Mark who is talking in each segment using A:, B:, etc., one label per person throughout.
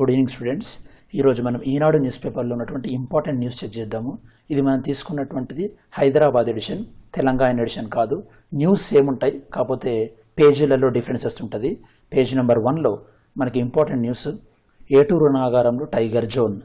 A: Good evening students. ఈరోజు మనం ఈనాడు news పేపర్లో ఉన్నటువంటి ఇంపార్టెంట్ న్యూస్ చెక్ చేద్దాము. ఇది మనం తీసుకున్నటువంటిది హైదరాబాద్ ఎడిషన్ తెలంగాణ ఎడిషన్ కాదు. న్యూస్ సేమ్ ఉంటాయి కాకపోతే పేజీలలో డిఫరెన్సెస్ ఉంటుంది. పేజ్ నెంబర్ వన్లో మనకి ఇంపార్టెంట్ న్యూస్ ఏటూరు నాగారంలో టైగర్ జోన్.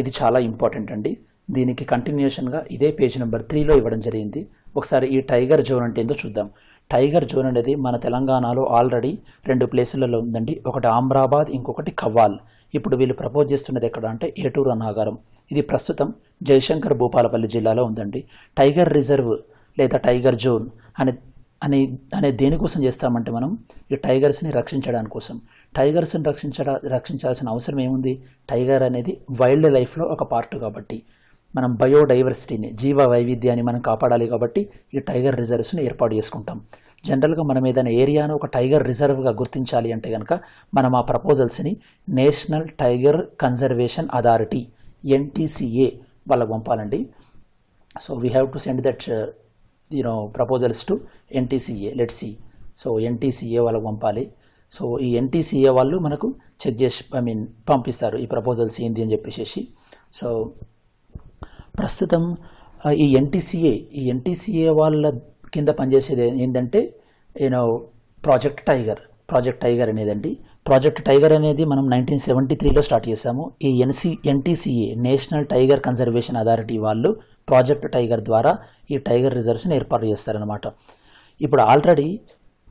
A: ఇది చాలా ఇంపార్టెంట్ అండి. దీనికి కంటిన్యూషన్గా ఇదే పేజ్ నెంబర్ త్రీలో ఇవ్వడం జరిగింది. ఒకసారి ఈ టైగర్ జోన్ అంటే ఏందో చూద్దాం. టైగర్ జోన్ అనేది మన తెలంగాణలో ఆల్రెడీ రెండు ప్లేసులలో ఉందండి. ఒకటి ఆమ్రాబాద్ ఇంకొకటి కవ్వాల్. ఇప్పుడు వీళ్ళు ప్రపోజ్ చేస్తున్నది ఎక్కడ అంటే ఏటూరు నాగారం ఇది ప్రస్తుతం జయశంకర్ భూపాలపల్లి జిల్లాలో ఉందండి. టైగర్ రిజర్వ్ లేదా టైగర్ జోన్ అనే అనే అనే దేనికోసం చేస్తామంటే మనం ఈ టైగర్స్ని రక్షించడానికి కోసం. టైగర్స్ని రక్షించడ రక్షించాల్సిన అవసరం ఏముంది? టైగర్ అనేది వైల్డ్ లైఫ్లో ఒక పార్ట్ కాబట్టి మనం బయోడైవర్సిటీని జీవ వైవిధ్యాన్ని మనం కాపాడాలి కాబట్టి ఈ టైగర్ రిజర్వ్స్ని ఏర్పాటు చేసుకుంటాం. జనరల్గా మనం ఏదైనా ఏరియాను ఒక టైగర్ రిజర్వ్గా గుర్తించాలి అంటే కనుక మనం ఆ ప్రపోజల్స్ని national tiger conservation authority NTCA వాళ్ళకు పంపాలండి. So we have to send that you know proposals to NTCA let see so NTCA వాళ్ళకు పంపాలి. సో ఈ ఎన్టీసీఏ వాళ్ళు మనకు చెక్ చేసి ఐ మీన్ పంపిస్తారు ఈ ప్రపోజల్స్ ఏంది అని చెప్పేసి సో ప్రస్తుతం uh, ఈ ఎన్టీసీఏ ఈ ఎన్టీసీఏ వాళ్ళ కింద పనిచేసేది ఏంటంటే you know project tiger project tiger అనేదండి. Project tiger అనేది మనం నైన్టీన్ సెవెంటీ త్రీలో స్టార్ట్ చేశాము. ఈ NC NTCA national tiger conservation authority వాళ్ళు ప్రాజెక్ట్ టైగర్ ద్వారా ఈ టైగర్ రిజర్వ్స్ని ఏర్పాటు చేస్తారనమాట ఇప్పుడు ఆల్రెడీ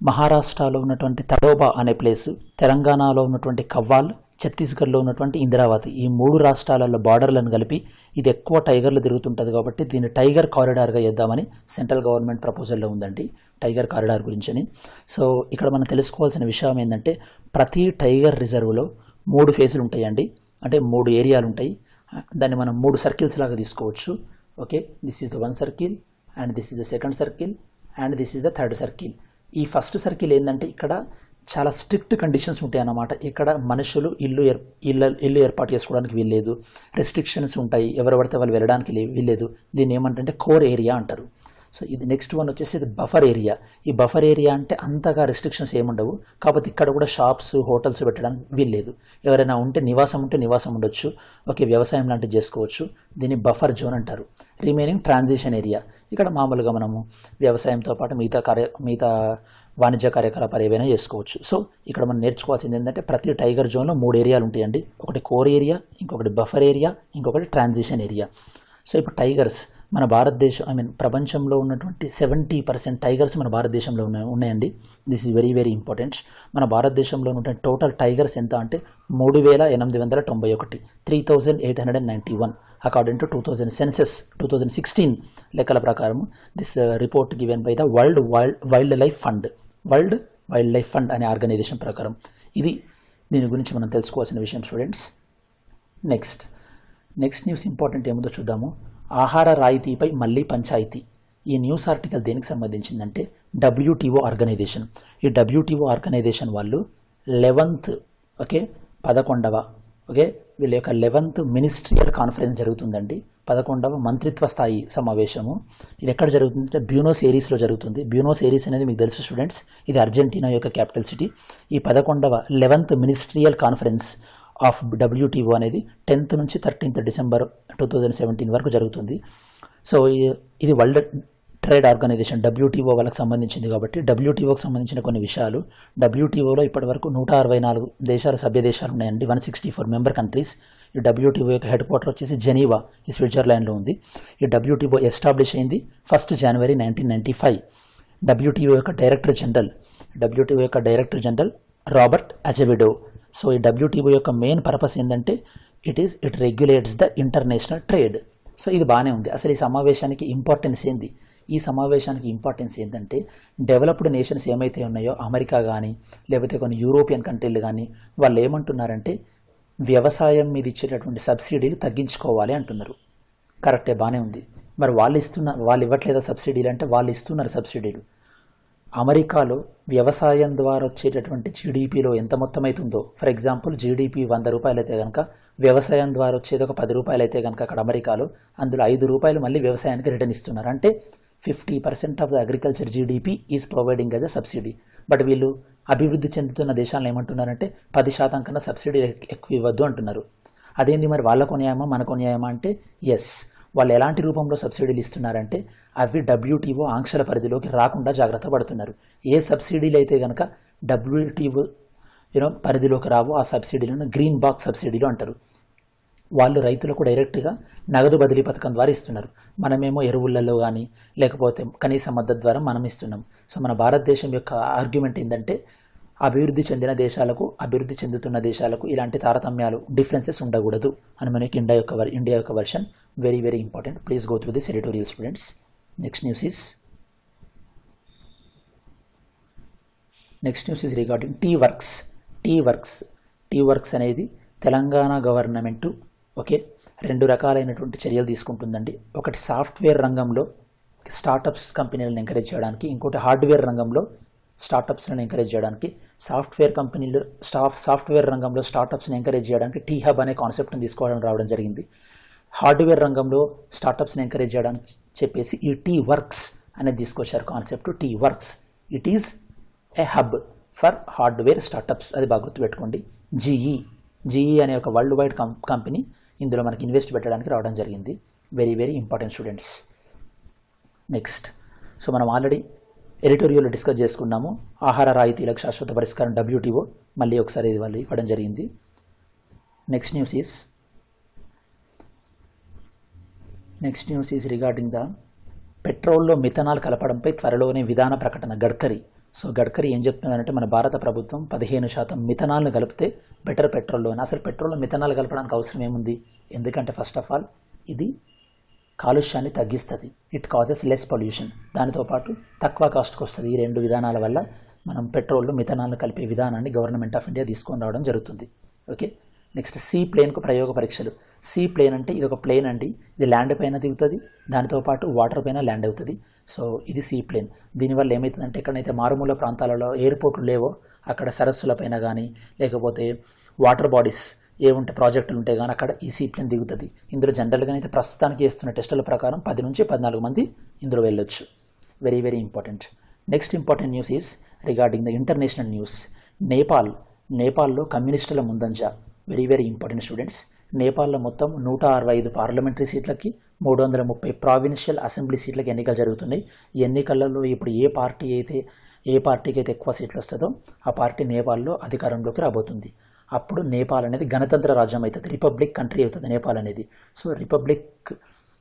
A: మహారాష్ట్రలో ఉన్నటువంటి తడోబా అనే ప్లేస్ తెలంగాణలో ఉన్నటువంటి కవ్వాల్ ఛత్తీస్గఢ్లో ఉన్నటువంటి ఇంద్రావతి. ఈ మూడు రాష్ట్రాలలో బార్డర్లను కలిపి ఇది ఎక్కువ టైగర్లు తిరుగుతుంటుంది కాబట్టి దీన్ని టైగర్ కారిడార్గా చేద్దామని సెంట్రల్ గవర్నమెంట్ ప్రపోజల్లో ఉందండి టైగర్ కారిడార్ గురించి సో ఇక్కడ మనం తెలుసుకోవాల్సిన విషయం ఏంటంటే ప్రతి టైగర్ రిజర్వ్లో మూడు ఫేజులు ఉంటాయండి. అంటే మూడు ఏరియాలు ఉంటాయి. దాన్ని మనం మూడు సర్కిల్స్ లాగా తీసుకోవచ్చు. Okay? This is one circle and this is the second circle and this is the third circle. ఈ ఫస్ట్ సర్కిల్ ఏంటంటే ఇక్కడ చాలా స్ట్రిక్ట్ కండిషన్స్ ఉంటాయి అన్నమాట ఇక్కడ మనుషులు ఇల్లు ఏర్ ఇల్లు ఇల్లు ఏర్పాటు చేసుకోవడానికి వీల్లేదు. రెస్ట్రిక్షన్స్ ఉంటాయి. ఎవరు పడితే వాళ్ళు వెళ్ళడానికి వీల్లేదు. దీన్ని ఏమంటే కోర్ ఏరియా అంటారు. సో ఇది నెక్స్ట్ వన్ వచ్చేసి ఇది బఫర్ ఏరియా ఈ బఫర్ ఏరియా అంటే అంతగా రెస్ట్రిక్షన్స్ ఏముండవు కాకపోతే ఇక్కడ కూడా షాప్స్ హోటల్స్ పెట్టడానికి వీల్లేదు. ఎవరైనా ఉంటే నివాసం ఉంటే నివాసం ఉండొచ్చు. ఓకే వ్యవసాయం లాంటివి చేసుకోవచ్చు. దీన్ని బఫర్ జోన్ అంటారు. రిమైనింగ్ ట్రాన్సిషన్ ఏరియా ఇక్కడ మామూలుగా మనము వ్యవసాయంతో పాటు మిగతా కార్య మిగతా వాణిజ్య కార్యకలాపాలు ఏవైనా చేసుకోవచ్చు. సో ఇక్కడ మనం నేర్చుకోవాల్సింది ఏంటంటే ప్రతి టైగర్ జోన్లో మూడు ఏరియాలు ఉంటాయండి. ఒకటి కోర్ ఏరియా ఇంకొకటి బఫర్ ఏరియా ఇంకొకటి ట్రాన్సిషన్ ఏరియా సో ఇప్పుడు టైగర్స్ మన భారతదేశం ఐ మీన్ ప్రపంచంలో ఉన్నటువంటి సెవెంటీ పర్సెంట్ టైగర్స్ మన భారతదేశంలో ఉన్నాయి ఉన్నాయండి. This is very very important మన భారతదేశంలో ఉన్నటువంటి టోటల్ టైగర్స్ ఎంత అంటే మూడు వేల ఎనిమిది వందల తొంభై ఒకటి three thousand eight hundred and ninety one according to two thousand census two thousand sixteen లెక్కల ప్రకారం this report given by the world wild wild life fund world wild life fund అనే ఆర్గనైజేషన్ ప్రకారం. ఇది దీని గురించి మనం తెలుసుకోవాల్సిన విషయం students next next news important ఏముందో చూద్దాము. ఆహార రాయితీపై మళ్ళీ పంచాయతీ. ఈ న్యూస్ ఆర్టికల్ దేనికి సంబంధించిందంటే డబ్ల్యూటీఓ ఆర్గనైజేషన్. ఈ డబ్ల్యూటీఓ ఆర్గనైజేషన్ వాళ్ళు లెవెంత్ ఓకే పదకొండవ ఓకే వీళ్ళ యొక్క లెవెంత్ మినిస్ట్రియల్ కాన్ఫరెన్స్ జరుగుతుందండి. పదకొండవ మంత్రిత్వ స్థాయి సమావేశము. ఇది ఎక్కడ జరుగుతుందంటే బ్యూనోస్ ఏరీస్లో జరుగుతుంది. బ్యూనోస్ ఏరీస్ అనేది మీకు తెలుసు స్టూడెంట్స్. ఇది అర్జెంటీనా యొక్క క్యాపిటల్ సిటీ. ఈ పదకొండవ eleventh ministerial conference of WTO అనేది టెన్త్ నుంచి thirteenth December two thousand seventeen వరకు జరుగుతుంది. సో ఇది వరల్డ్ ట్రేడ్ ఆర్గనైజేషన్ డబ్ల్యూటీఓ వాళ్ళకి సంబంధించింది కాబట్టి డబ్ల్యూటీఓకి సంబంధించిన కొన్ని విషయాలు. డబ్ల్యూటీఓలో ఇప్పటివరకు నూట అరవై నాలుగు దేశాలు సభ్య దేశాలు ఉన్నాయండి. One sixty four member countries. ఈ డబ్ల్యూటీఓ యొక్క హెడ్ క్వార్టర్ వచ్చేసి జెనీవా ఈ స్విట్జర్లాండ్లో ఉంది. ఈ డబ్ల్యూటీఓ ఎస్టాబ్లిష్ అయింది first January nineteen ninety five. WTO యొక్క డైరెక్టర్ జనరల్ డబ్ల్యూటీఓ యొక్క director general Robert Azevedo. So ఈ డబ్ల్యూటీఓ యొక్క మెయిన్ పర్పస్ ఏంటంటే it is it regulates the international trade so ఇది బాగానే ఉంది. అసలు ఈ సమావేశానికి ఇంపార్టెన్స్ ఏంది? ఈ సమావేశానికి ఇంపార్టెన్స్ ఏంటంటే డెవలప్డ్ నేషన్స్ ఏమైతే ఉన్నాయో అమెరికా కానీ లేకపోతే కొన్ని యూరోపియన్ కంట్రీలు కానీ వాళ్ళు ఏమంటున్నారంటే వ్యవసాయం మీద ఇచ్చేటటువంటి సబ్సిడీలు తగ్గించుకోవాలి అంటున్నారు. కరెక్టే బాగానే ఉంది. మరి వాళ్ళు ఇస్తున్న వాళ్ళు ఇవ్వట్లేదా సబ్సిడీలు అంటే వాళ్ళు ఇస్తున్నారు సబ్సిడీలు అమెరికాలో వ్యవసాయం ద్వారా వచ్చేటటువంటి జీడిపిలో ఎంత మొత్తం అవుతుందో ఫర్ ఎగ్జాంపుల్ జీడిపి వంద రూపాయలు అయితే కనుక వ్యవసాయం ద్వారా వచ్చేది ఒక పది రూపాయలు అయితే కనుక అక్కడ అమెరికాలో అందులో ఐదు రూపాయలు మళ్ళీ వ్యవసాయానికి రిటర్న్ ఇస్తున్నారు. అంటే fifty percent of the agriculture GDP is providing as a subsidy. But వీళ్ళు అభివృద్ధి చెందుతున్న దేశాలను ఏమంటున్నారంటే పది శాతం కన్నా సబ్సిడీ ఎక్కువ ఇవ్వద్దు అంటున్నారు. అదేంది మరి వాళ్ళకు న్యాయమా మనకు న్యాయమా అంటే ఎస్ వాళ్ళు ఎలాంటి రూపంలో సబ్సిడీలు ఇస్తున్నారంటే అవి డబ్ల్యూటీఓ ఆంక్షల పరిధిలోకి రాకుండా జాగ్రత్త పడుతున్నారు. ఏ సబ్సిడీలు అయితే కనుక డబ్ల్యూటీఓ యూనో పరిధిలోకి రావో ఆ సబ్సిడీలను గ్రీన్ బాక్స్ సబ్సిడీలు అంటారు. వాళ్ళు రైతులకు డైరెక్ట్గా నగదు బదిలీ పథకం ద్వారా ఇస్తున్నారు. మనమేమో ఎరువులలో కానీ లేకపోతే కనీస మద్దతు ద్వారా మనం ఇస్తున్నాం. సో మన భారతదేశం యొక్క ఆర్గ్యుమెంట్ ఏంటంటే అభివృద్ధి చెందిన దేశాలకు అభివృద్ధి చెందుతున్న దేశాలకు ఇలాంటి తారతమ్యాలు డిఫరెన్సెస్ ఉండకూడదు అని మనకి ఇండియా యొక్క వర్- ఇండియా యొక్క version very very important please go through this editorial students next news is next news is regarding T works T works T works అనేది తెలంగాణ గవర్నమెంట్ ఓకే రెండు రకాలైనటువంటి చర్యలు తీసుకుంటుందండి. ఒకటి సాఫ్ట్వేర్ రంగంలో స్టార్టప్స్ కంపెనీలను ఎంకరేజ్ చేయడానికి ఇంకోటి హార్డ్వేర్ రంగంలో స్టార్టప్స్ని ఎంకరేజ్ చేయడానికి సాఫ్ట్వేర్ కంపెనీలు స్టాఫ్ సాఫ్ట్వేర్ రంగంలో స్టార్టప్స్ని ఎంకరేజ్ చేయడానికి టీ హబ్ అనే కాన్సెప్ట్ని తీసుకోవడం రావడం జరిగింది. హార్డ్వేర్ రంగంలో స్టార్టప్స్ని ఎంకరేజ్ చేయడానికి చెప్పేసి ఈ టీ వర్క్స్ అనేది తీసుకొచ్చారు concept T works it is a hub for hardware startups అది బాగా గుర్తుపెట్టుకోండి. జీఈ జీఈ అనే ఒక వరల్డ్ వైడ్ కం కంపెనీ ఇందులో మనకి ఇన్వెస్ట్ పెట్టడానికి రావడం జరిగింది. Very very important students next so మనం ఆల్రెడీ ఎడిటోరియల్ డిస్కస్ చేసుకున్నాము. ఆహార రాయితీలకు శాశ్వత పరిష్కారం డబ్ల్యూటీఓ మళ్ళీ ఒకసారి వాళ్ళు ఇవ్వడం జరిగింది. Next news is next news is regarding the పెట్రోల్లో methanol కలపడంపై త్వరలోనే విధాన ప్రకటన. గడ్కరీ. సో గడ్కరీ ఏం చెప్తుందంటే మన భారత ప్రభుత్వం పదిహేను శాతం మిథనాల్ను కలిపితే బెటర్ పెట్రోల్లో అసలు పెట్రోల్లో మిథనాల్ కలపడానికి అవసరం ఏముంది? ఎందుకంటే ఫస్ట్ ఆఫ్ ఆల్ ఇది కాలుష్యాన్ని తగ్గిస్తుంది. ఇట్ కాజెస్ లెస్ పొల్యూషన్ దానితో పాటు తక్కువ కాస్ట్కి వస్తుంది. ఈ రెండు విధానాల వల్ల మనం పెట్రోల్ మిథనాలను కలిపే విధానాన్ని గవర్నమెంట్ ఆఫ్ ఇండియా తీసుకొని రావడం జరుగుతుంది. ఓకే నెక్స్ట్ సీ ప్లేన్కు ప్రయోగ పరీక్షలు. సీ ప్లేన్ అంటే ఇది ఒక ప్లేన్ అండి. ఇది ల్యాండ్ పైన దిగుతుంది. దానితో పాటు వాటర్ పైన ల్యాండ్ అవుతుంది. సో ఇది సీ ప్లేన్ దీనివల్ల ఏమవుతుందంటే ఎక్కడైతే మారుమూల ప్రాంతాలలో ఎయిర్పోర్ట్లు లేవో అక్కడ సరస్సుల పైన కానీ లేకపోతే వాటర్ బాడీస్ ఏ ఉంటే ప్రాజెక్టులు ఉంటే కానీ అక్కడ ఈ సీ దిగుతుంది. ఇందులో జనరల్గా అయితే ప్రస్తుతానికి చేస్తున్న టెస్టుల ప్రకారం పది నుంచి పద్నాలుగు మంది ఇందులో వెళ్ళొచ్చు. Very very important next important news is regarding the international news Nepal నేపాల్లో కమ్యూనిస్టుల ముందంజ. వెరీ వెరీ ఇంపార్టెంట్ స్టూడెంట్స్ నేపాల్లో మొత్తం నూట అరవై ఐదు పార్లమెంటరీ సీట్లకి మూడు వందల ముప్పై ప్రావిన్షియల్ అసెంబ్లీ సీట్లకి ఎన్నికలు జరుగుతున్నాయి. ఈ ఎన్నికలలో ఇప్పుడు ఏ పార్టీ అయితే ఏ పార్టీకి అయితే ఎక్కువ సీట్లు వస్తుందో ఆ పార్టీ నేపాల్లో అధికారంలోకి రాబోతుంది. అప్పుడు నేపాల్ అనేది గణతంత్ర రాజ్యం అవుతుంది. రిపబ్లిక్ కంట్రీ అవుతుంది నేపాల్ అనేది. సో రిపబ్లిక్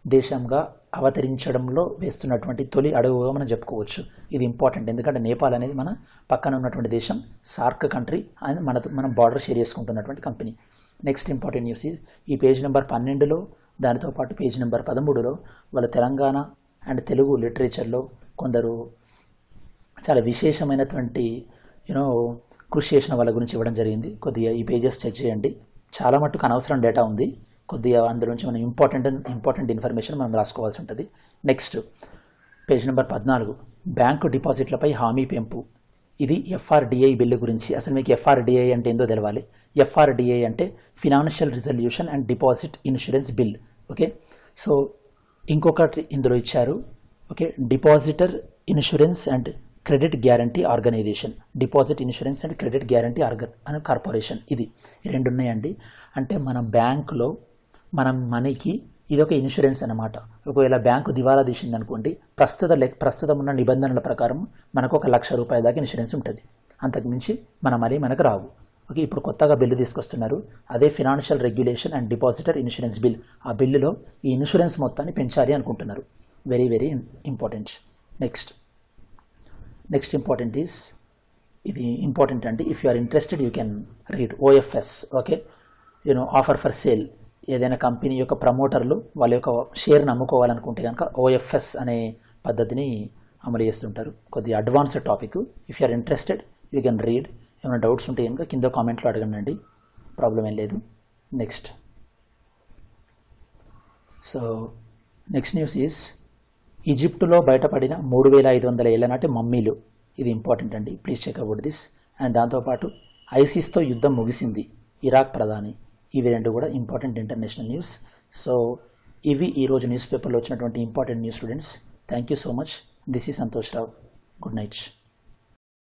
A: దేశంగా అవతరించడంలో వేస్తున్నటువంటి తొలి అడుగుగా మనం చెప్పుకోవచ్చు. ఇది ఇంపార్టెంట్ ఎందుకంటే నేపాల్ అనేది మన పక్కన ఉన్నటువంటి దేశం సార్క్ కంట్రీ అండ్ మన మనం బార్డర్ షేర్ చేసుకుంటున్నటువంటి కంపెనీ నెక్స్ట్ ఇంపార్టెంట్ న్యూస్ ఈ పేజ్ నెంబర్ పన్నెండులో దానితో పాటు పేజ్ నెంబర్ పదమూడులో వాళ్ళ తెలంగాణ అండ్ తెలుగు లిటరేచర్లో కొందరు చాలా విశేషమైనటువంటి యూనో కృషి చేసిన వాళ్ళ గురించి ఇవ్వడం జరిగింది. కొద్దిగా ఈ పేజెస్ చెక్ చేయండి. చాలా మట్టుకు అనవసరం డేటా ఉంది. కొద్దిగా అందులో నుంచి మనం ఇంపార్టెంట్ ఇంపార్టెంట్ ఇన్ఫర్మేషన్ మనం రాసుకోవాల్సి ఉంటుంది. నెక్స్ట్ పేజ్ నెంబర్ పద్నాలుగు. బ్యాంకు డిపాజిట్లపై హామీ పెంపు. ఇది ఎఫ్ఆర్డిఐ బిల్లు గురించి. అసలు మీకు ఎఫ్ఆర్డిఐ అంటే ఏందో తెలవాలి. ఎఫ్ఆర్డిఐ అంటే financial resolution and deposit insurance bill okay so ఇంకొకటి ఇందులో ఇచ్చారు. Okay depositor insurance and credit guarantee organization deposit insurance and credit guarantee organ అనే కార్పొరేషన్ ఇది. రెండు ఉన్నాయండి అంటే మన బ్యాంకులో మనం మనీకి ఇది ఒక ఇన్సూరెన్స్ అనమాట ఒకవేళ బ్యాంకు దివాలా తీసింది అనుకోండి ప్రస్తుత లెక్ ప్రస్తుతం ఉన్న నిబంధనల ప్రకారం మనకు ఒక లక్ష రూపాయల దాకా ఇన్సూరెన్స్ ఉంటుంది. అంతకుమించి మన మనీ మనకు రావు. ఓకే ఇప్పుడు కొత్తగా బిల్లు తీసుకొస్తున్నారు. అదే financial regulation and depositor insurance bill. ఆ బిల్లులో ఈ ఇన్సూరెన్స్ మొత్తాన్ని పెంచాలి అనుకుంటున్నారు. Very very important. Next. Next important is ఇది ఇంపార్టెంట్ అండి if you are interested you can read OFS okay you know offer for sale ఏదైనా కంపెనీ యొక్క ప్రమోటర్లు వాళ్ళ యొక్క షేర్ని అమ్ముకోవాలనుకుంటే కనుక ఓఎఫ్ఎస్ అనే పద్ధతిని అమలు చేస్తుంటారు. కొద్దిగా advanced topic if you are interested you can read ఏమైనా డౌట్స్ ఉంటే కనుక కింద కామెంట్లో అడగండి ప్రాబ్లం ఏం లేదు. Next so next news is ఈజిప్టులో బయటపడిన మూడు వేల ఐదు వందల ఏళ్ళ నాటి మమ్మీలు. ఇది ఇంపార్టెంట్ అండి. Please check out this. And దాంతోపాటు ఐసిస్తో యుద్ధం ముగిసింది. ఇరాక్ ప్రధాని. ఇవి రెండు కూడా ఇంపార్టెంట్ ఇంటర్నేషనల్ న్యూస్. సో ఇవి ఈరోజు న్యూస్ పేపర్లో వచ్చినటువంటి important news students. Thank you so much. This ఈ సంతోష్ రావు. Good night.